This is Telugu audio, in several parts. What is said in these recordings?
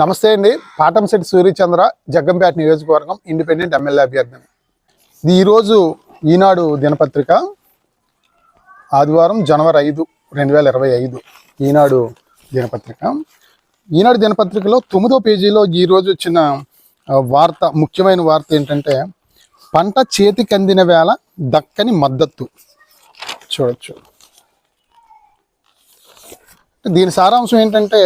నమస్తే అండి. పాటంశెట్టి సూర్యచంద్ర జగ్గంపేట నియోజకవర్గం ఇండిపెండెంట్ ఎమ్మెల్యే అభ్యర్థిని ఇది ఈరోజు ఈనాడు దినపత్రిక. ఆదివారం జనవరి ఐదు రెండు వేల ఇరవై ఐదు ఈనాడు దినపత్రిక. ఈనాడు దినపత్రికలో తొమ్మిదో పేజీలో ఈరోజు వచ్చిన వార్త ముఖ్యమైన వార్త ఏంటంటే పంట చేతికి అందిన వేళ దక్కని మద్దతు. చూడొచ్చు. దీని సారాంశం ఏంటంటే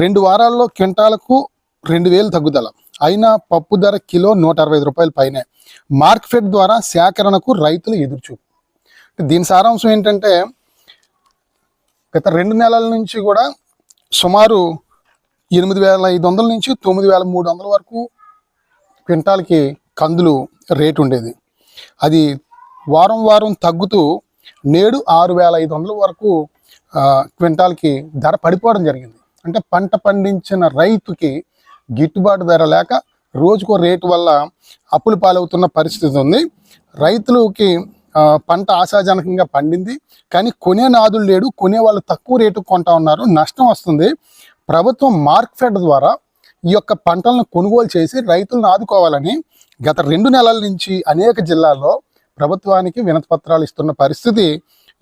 రెండు వారాల్లో క్వింటాలకు రెండు వేలు తగ్గుదల. అయినా పప్పు ధర కిలో నూట అరవై ఐదు రూపాయల పైనే. మార్కెట్ ద్వారా సేకరణకు రైతులు ఎదురుచూపు. దీని సారాంశం ఏంటంటే గత రెండు నెలల నుంచి కూడా సుమారు ఎనిమిది వేల ఐదు వందల నుంచి తొమ్మిది వేల మూడు వందల వరకు క్వింటాల్కి కందులు రేటు ఉండేది. అది వారం వారం తగ్గుతూ నేడు ఆరు వేల ఐదు వందల వరకు క్వింటాల్కి ధర పడిపోవడం జరిగింది. అంటే పంట పండించిన రైతుకి గిట్టుబాటు ధర లేక రోజుకో రేటు వల్ల అప్పులు పాలవుతున్న పరిస్థితి ఉంది. రైతులకి పంట ఆశాజనకంగా పండింది. కానీ కొనే నాదులు లేడు కొనే వాళ్ళు తక్కువ రేటుకు కొంటా ఉన్నారు నష్టం వస్తుంది. ప్రభుత్వం మార్కెట్ ద్వారా ఈ యొక్క పంటలను కొనుగోలు చేసి రైతులను ఆదుకోవాలని గత రెండు నెలల నుంచి అనేక జిల్లాల్లో ప్రభుత్వానికి వినతిపత్రాలు ఇస్తున్న పరిస్థితి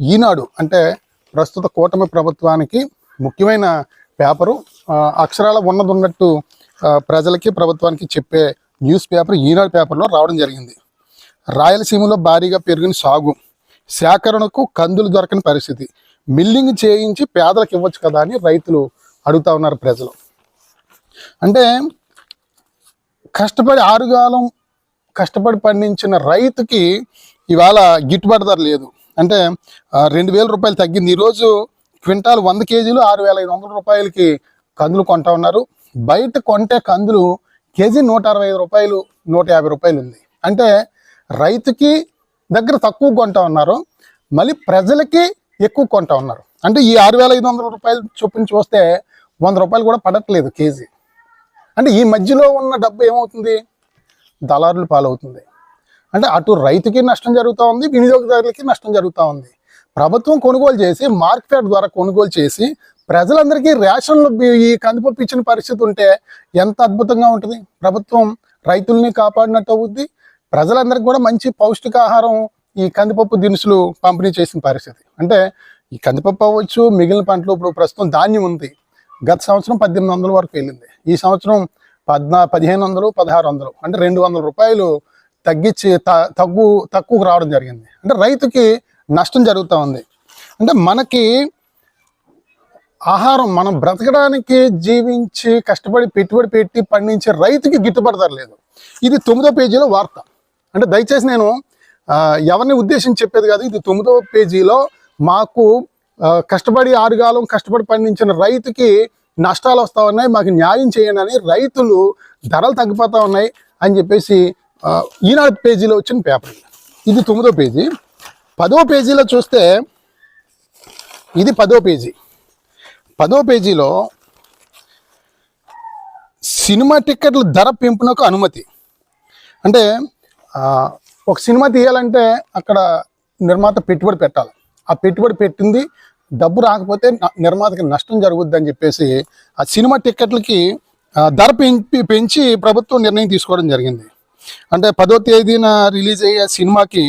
ఈనాడు. అంటే ప్రస్తుత కూటమి ప్రభుత్వానికి ముఖ్యమైన పేపరు. అక్షరాల ఉన్నది ఉన్నట్టు ప్రజలకి ప్రభుత్వానికి చెప్పే న్యూస్ పేపర్ ఈనాడు పేపర్లో రావడం జరిగింది. రాయలసీమలో భారీగా పెరిగిన సాగు సేకరణకు కందులు దొరకని పరిస్థితి. మిల్లింగ్ చేయించి పేదలకు ఇవ్వచ్చు కదా అని రైతులు అడుగుతా ఉన్నారు ప్రజలు. అంటే కష్టపడి ఆరుగాలం కష్టపడి పండించిన రైతుకి ఇవాళ గిట్టుబాటు ధర లేదు. అంటే రెండు వేల రూపాయలు తగ్గింది. ఈరోజు క్వింటాల్ వంద కేజీలు ఆరు వేల ఐదు వందల రూపాయలకి కందులు కొంటా ఉన్నారు. బయట కొంటే కందులు కేజీ నూట అరవై ఐదు రూపాయలు నూట యాభై రూపాయలు ఉంది. అంటే రైతుకి దగ్గర తక్కువ కొంటా ఉన్నారు. మళ్ళీ ప్రజలకి ఎక్కువ కొంటా ఉన్నారు. అంటే ఈ ఆరు వేల ఐదు వందల రూపాయలు చొప్పున చూస్తే వంద రూపాయలు కూడా పడట్లేదు కేజీ. అంటే ఈ మధ్యలో ఉన్న డబ్బు ఏమవుతుంది? దళారుల పాలవుతుంది. అంటే అటు రైతుకి నష్టం జరుగుతూ ఉంది వినియోగదారులకి నష్టం జరుగుతూ ఉంది. ప్రభుత్వం కొనుగోలు చేసి మార్కెట్ ద్వారా కొనుగోలు చేసి ప్రజలందరికీ రేషన్లు ఈ కందిపప్పు ఇచ్చిన పరిస్థితి ఉంటే ఎంత అద్భుతంగా ఉంటుంది. ప్రభుత్వం రైతుల్ని కాపాడినట్టు అవుద్ది. ప్రజలందరికీ కూడా మంచి పౌష్టికాహారం ఈ కందిపప్పు దినుసులు పంపిణీ చేసిన పరిస్థితి. అంటే ఈ కందిపప్పు అవ్వచ్చు మిగిలిన పంటలు ఇప్పుడు ప్రస్తుతం ధాన్యం ఉంది. గత సంవత్సరం పద్దెనిమిది వందల వరకు వెళ్ళింది. ఈ సంవత్సరం పద్నా పదిహేను వందలు పదహారు వందలు అంటే రెండు వందల రూపాయలు తగ్గించి తగ్గు తక్కువకు రావడం జరిగింది. అంటే రైతుకి నష్టం జరుగుతూ ఉంది. అంటే మనకి ఆహారం మనం బ్రతకడానికి జీవించి కష్టపడి పెట్టుబడి పెట్టి పండించే రైతుకి గిట్టుబాటు ధర లేదు. ఇది తొమ్మిదో పేజీలో వార్త. అంటే దయచేసి నేను ఎవరిని ఉద్దేశించి చెప్పేది కాదు ఇది తొమ్మిదో పేజీలో మాకు కష్టపడి ఆరుగాలం కష్టపడి పండించిన రైతుకి నష్టాలు వస్తూ ఉన్నాయి మాకు న్యాయం చేయండి అని రైతులు ధరలు తగ్గిపోతూ ఉన్నాయి అని చెప్పేసి ఈనాడు పేజీలో వచ్చిన పేపర్. ఇది తొమ్మిదో పేజీ. పదో పేజీలో చూస్తే ఇది పదో పేజీ. పదో పేజీలో సినిమా టిక్కెట్ల ధర పెంపునకు అనుమతి. అంటే ఒక సినిమా తీయాలంటే అక్కడ నిర్మాత పెట్టుబడి పెట్టాలి. ఆ పెట్టుబడి పెట్టింది డబ్బు రాకపోతే నిర్మాతకి నష్టం జరుగుద్ది అని చెప్పేసి ఆ సినిమా టిక్కెట్లకి ధర పెంపి పెంచి ప్రభుత్వం నిర్ణయం తీసుకోవడం జరిగింది. అంటే పదో తేదీన రిలీజ్ అయ్యే సినిమాకి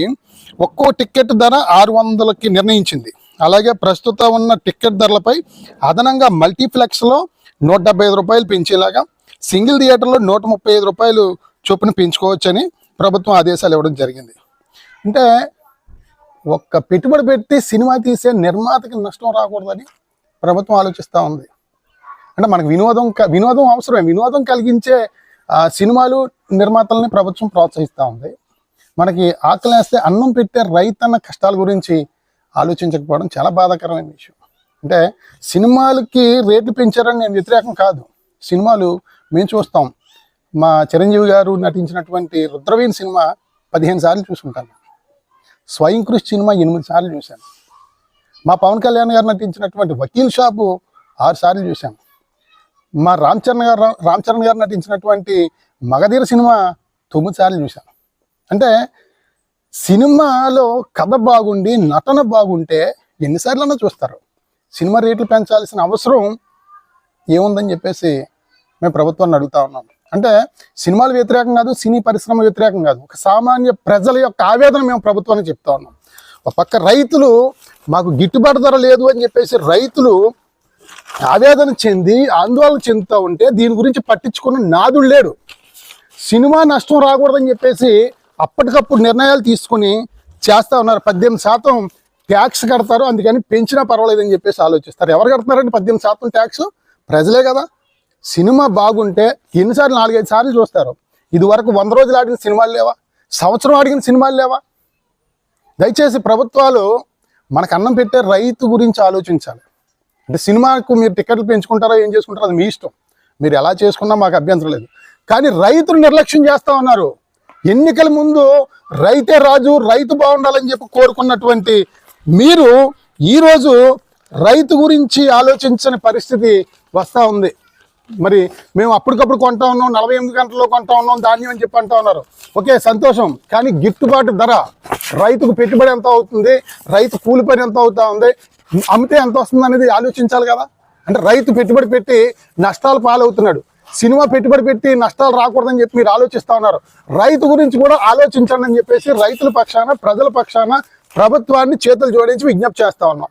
ఒక్కో టిక్కెట్ ధర ఆరు వందలకి నిర్ణయించింది. అలాగే ప్రస్తుతం ఉన్న టిక్కెట్ ధరలపై అదనంగా మల్టీప్లెక్స్లో నూట డెబ్బై ఐదు రూపాయలు పెంచేలాగా సింగిల్ థియేటర్లో నూట ముప్పై ఐదు రూపాయలు చొప్పున పెంచుకోవచ్చని ప్రభుత్వం ఆదేశాలు ఇవ్వడం జరిగింది. అంటే ఒక్క పెట్టుబడి పెట్టి సినిమా తీసే నిర్మాతకి నష్టం రాకూడదని ప్రభుత్వం ఆలోచిస్తూ ఉంది. అంటే మనకు వినోదం క- వినోదం అవసరమే. వినోదం కలిగించే ఆ, సినిమాలు నిర్మాతలని ప్రభుత్వం ప్రోత్సహిస్తూ ఉంది. మనకి ఆకలేస్తే అన్నం పెట్టే రైతన్న కష్టాల గురించి ఆలోచించకపోవడం చాలా బాధాకరమైన విషయం. అంటే సినిమాలకి రేట్లు పెంచారని నేను వ్యతిరేకం కాదు. సినిమాలు మేము చూస్తాం. మా చిరంజీవి గారు నటించినటువంటి రుద్రవీణ్ సినిమా పదిహేను సార్లు చూసుకుంటాను. స్వయం కృషి సినిమా ఎనిమిది సార్లు చూశాను. మా పవన్ కళ్యాణ్ గారు నటించినటువంటి వకీల్ షాపు ఆరు సార్లు చూశాను. మా రామ్ చరణ్ గారు రామ్ చరణ్ గారు నటించినటువంటి మగధీర సినిమా తొమ్మిది సార్లు చూశాను. అంటే సినిమాలో కథ బాగుండి నటన బాగుంటే ఎన్నిసార్లన్నా చూస్తారు. సినిమా రేట్లు పెంచాల్సిన అవసరం ఏముందని చెప్పేసి మేము ప్రభుత్వాన్ని అడుగుతా ఉన్నాం. అంటే సినిమాలు వ్యతిరేకం కాదు సినీ పరిశ్రమ వ్యతిరేకం కాదు. ఒక సామాన్య ప్రజల యొక్క ఆవేదన మేము ప్రభుత్వానికి చెప్తా ఉన్నాం. ఒక పక్క రైతులు మాకు గిట్టుబాటు ధర లేదు అని చెప్పేసి రైతులు ఆవేదన చెంది ఆందోళన చెందుతూ ఉంటే దీని గురించి పట్టించుకున్న నాదుడు లేడు. సినిమా నష్టం రాకూడదని చెప్పేసి అప్పటికప్పుడు నిర్ణయాలు తీసుకుని చేస్తూ ఉన్నారు. పద్దెనిమిది శాతం ట్యాక్స్ కడతారు. అందుకని పెంచినా పర్వాలేదని చెప్పేసి ఆలోచిస్తారు. ఎవరు కడుతున్నారండి పద్దెనిమిది శాతం ట్యాక్స్ ప్రజలే కదా. సినిమా బాగుంటే ఎన్నిసార్లు నాలుగైదు సార్లు చూస్తారు. ఇది వరకు వంద రోజులు ఆడిన సినిమాలు లేవా? సంవత్సరం ఆడిన సినిమాలు లేవా? దయచేసి ప్రభుత్వాలు మనకు అన్నం పెట్టే రైతు గురించి ఆలోచించాలి. అంటే సినిమాకు మీరు టికెట్లు పెంచుకుంటారో ఏం చేసుకుంటారో అది మీ ఇష్టం. మీరు ఎలా చేసుకున్నా మాకు అభ్యంతరం లేదు. కానీ రైతులు నిర్లక్ష్యం చేస్తా ఉన్నారు. ఎన్నికల ముందు రైతే రాజు రైతు బాగుండాలని చెప్పి కోరుకున్నటువంటి మీరు ఈరోజు రైతు గురించి ఆలోచించని పరిస్థితి వస్తూ ఉంది. మరి మేము అప్పటికప్పుడు కొంటా ఉన్నాం నలభై ఎనిమిది గంటల్లో కొంటా ఉన్నాం ధాన్యం అని చెప్పి అంటా ఉన్నారు. ఓకే సంతోషం. కానీ గిట్టుబాటు ధర రైతుకు పెట్టుబడి ఎంత అవుతుంది రైతు కూలి పని ఎంత అవుతా ఉంది అమ్మితే ఎంత వస్తుంది అనేది ఆలోచించాలి కదా. అంటే రైతు పెట్టుబడి పెట్టి నష్టాలు పాలవుతున్నాడు. సినిమా పెట్టుబడి పెట్టి నష్టాలు రాకూడదని చెప్పి మీరు ఆలోచిస్తా ఉన్నారు. రైతు గురించి కూడా ఆలోచించండి అని చెప్పేసి రైతుల పక్షాన ప్రజల పక్షాన ప్రభుత్వాన్ని చేతులు జోడించి విజ్ఞప్తి చేస్తా ఉన్నాం.